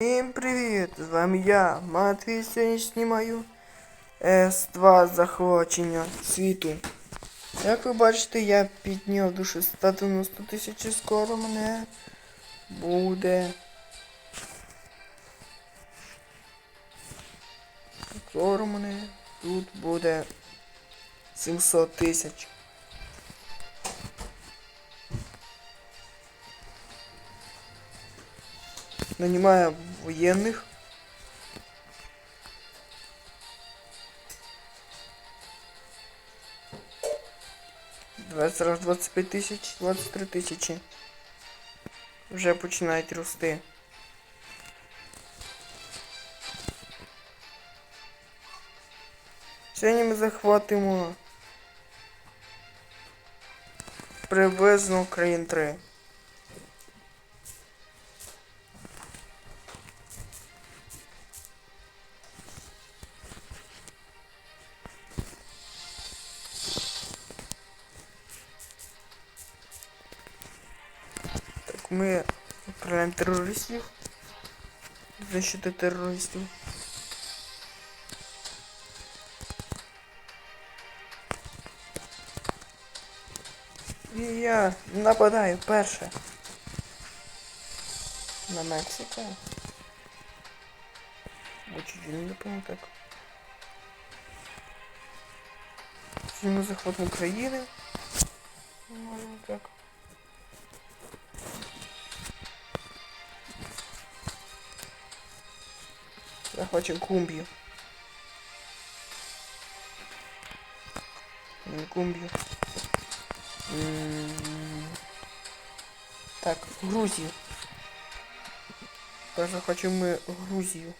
Всім привіт! З вами я, Матвій, сьогодні знімаю С2 захоплення світу. Як ви бачите, я підняв до 690 тисяч скоро мене буде. Скоро мене тут буде 700 тисяч. Нанимаю военных. Двадцять раз 25 тисяч, 23 тисячі. Вже починають рости. Сьогодні ми захватимо приблизно країн 3. Ми відправляємо терористів. Знищити терористів. І я нападаю перше. На Мексику. Очень не помню так. Ми захватимо України. Можемо так. Захвачим Кумбию. Не Кумбию. М, Так, Грузию. Тепер захвачим ми Грузію.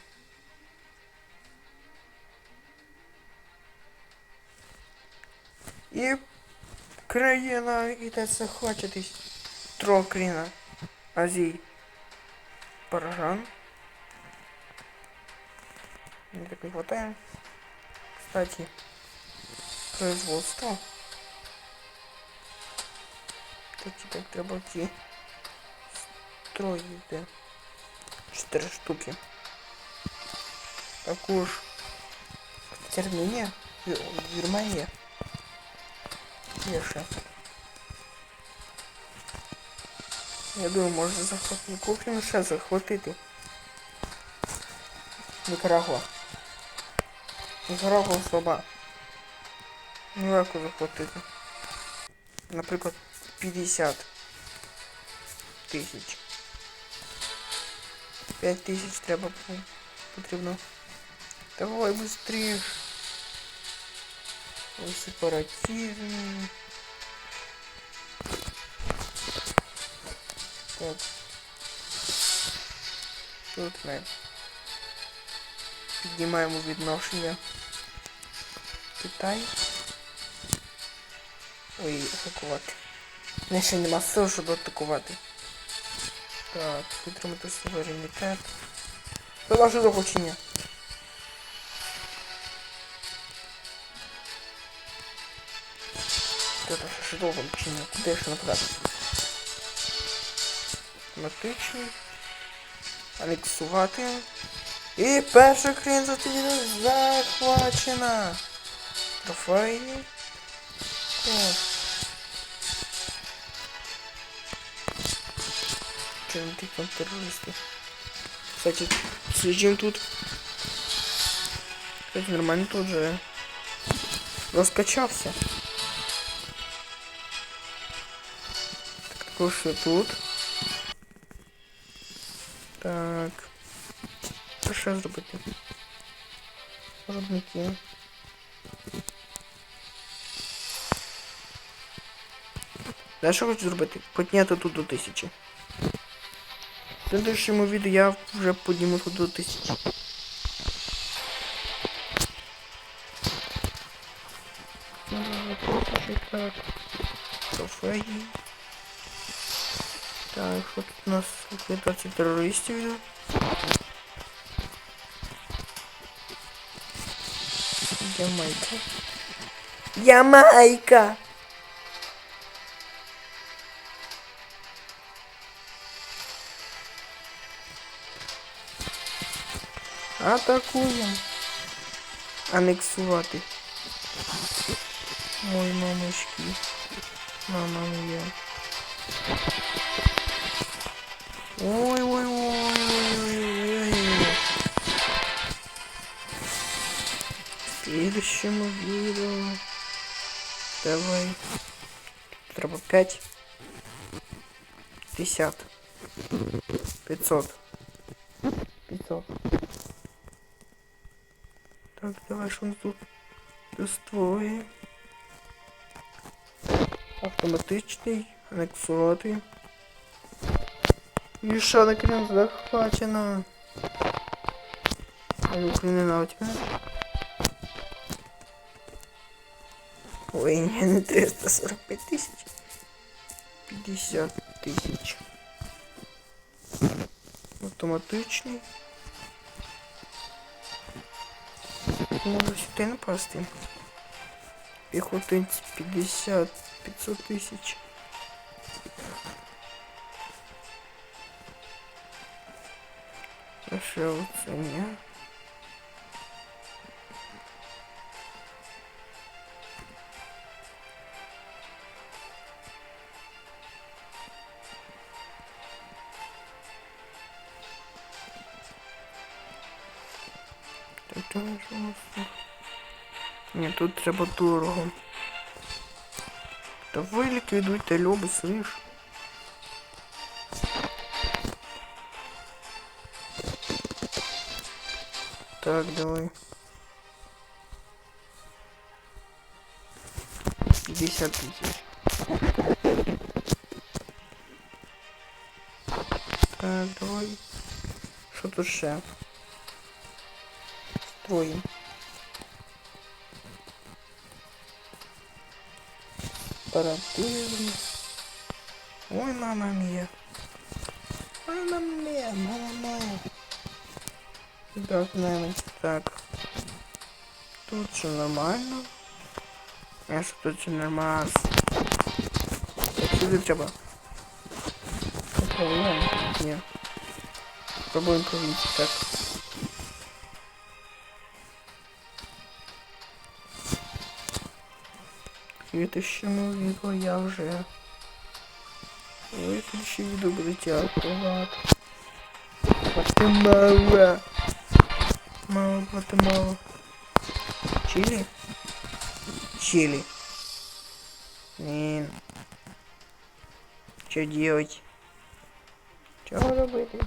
І країна іде захвачитись. Трохи країна Азії. Парагран. Мне так не хватает. Кстати, производство. Кстати, так треба ті строїти. Чотири штуки. Також кстати, Армения, Вір- Вірменія. Є ще. Я думаю, може захватити кухню ще захватити. Никарагуа. Никарагуа слаба. Нелегко захватити. Наприклад, 50 тисяч. 5 тисяч треба по- потрібно. Давай быстрее. Ой, сепаратизм. Так. Тут ми піднімаємо відношення. Китай. Ой, атакувати. Не ще нема сил, щоб атакувати. Так, підтримати суверенітет. Це ваше захочення. Це наше довго вчення. Куди ще нападати? Автоматичний. Анексувати. І перша країна за тиждень захвачена. Трофеї. Так. Че не там терористы? Кстати, следим тут. Кстати, нормально тут же раскачался. Так, такое что тут? Так. Що ще зробити? Виробники. Знаєш, що хочу зробити? Підняти тут до тисячі. В следующему відео я вже підніму тут до тисячі. Так. Трофеї. Так, тут у нас ліквідація терористів йде? Ямайка. Ямайка! Атакуємо. Анексувати. Мой мамочки. Мама моя. Ой, ой, следующему видео. Давай. Треба 5. 50. 500. 500. Так, давай, що у нас тут? Тестовий. Автоматичний. Анексувати. І що на крім захвачено? А Україна на тебе. Ой, ні, не 345 тисяч. 50 тисяч. Автоматичний. Може сюди напасти. Піхотинці 50, 500 тисяч. А що тут? Ні, тут треба дорого. Та ви ліквідуйте льоби, слиш. Так, давай. 50 тысяч. Так, давай. Що тут ще? Строїм. Оперативно. Ой, мама мія. Мама мія, мама мія. Так, наверное, так. Тут все нормально. А що тут все нормально? Так, сюди треба. Попробуємо? Ні. Пробуємо провінити, так. Следующему відео я вже виключу відео буду тягувати. Гватемала. Мало Гватемала. Чили? Чили. Блин. Что делать? Чого робити?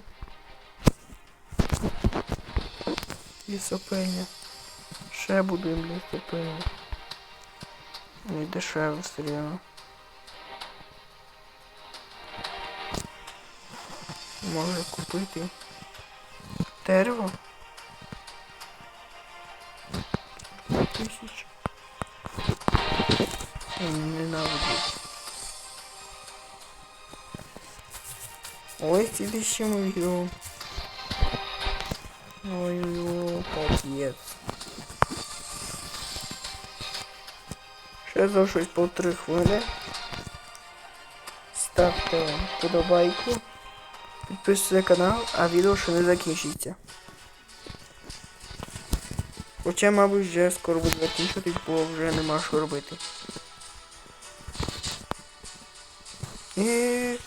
Лісопильня. Ще будуємо лісопильню. Не дешево все рівно. Може купити дерево. Тисяч. Ненавиджу. Ой, в следующем видео. Ой-ой-ой, капец. Ще залишилось полтори хвилини. Ставте подобайку. Підписуйтесь на канал, а відео ще не закінчиться. Хоча, мабуть, вже скоро буде закінчуватись, бо вже нема що робити. І...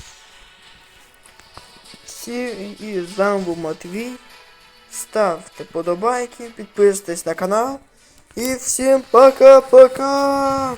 Всі... І з вами був Матвій. Ставте подобайки, підписуйтесь на канал. И всем пока-пока!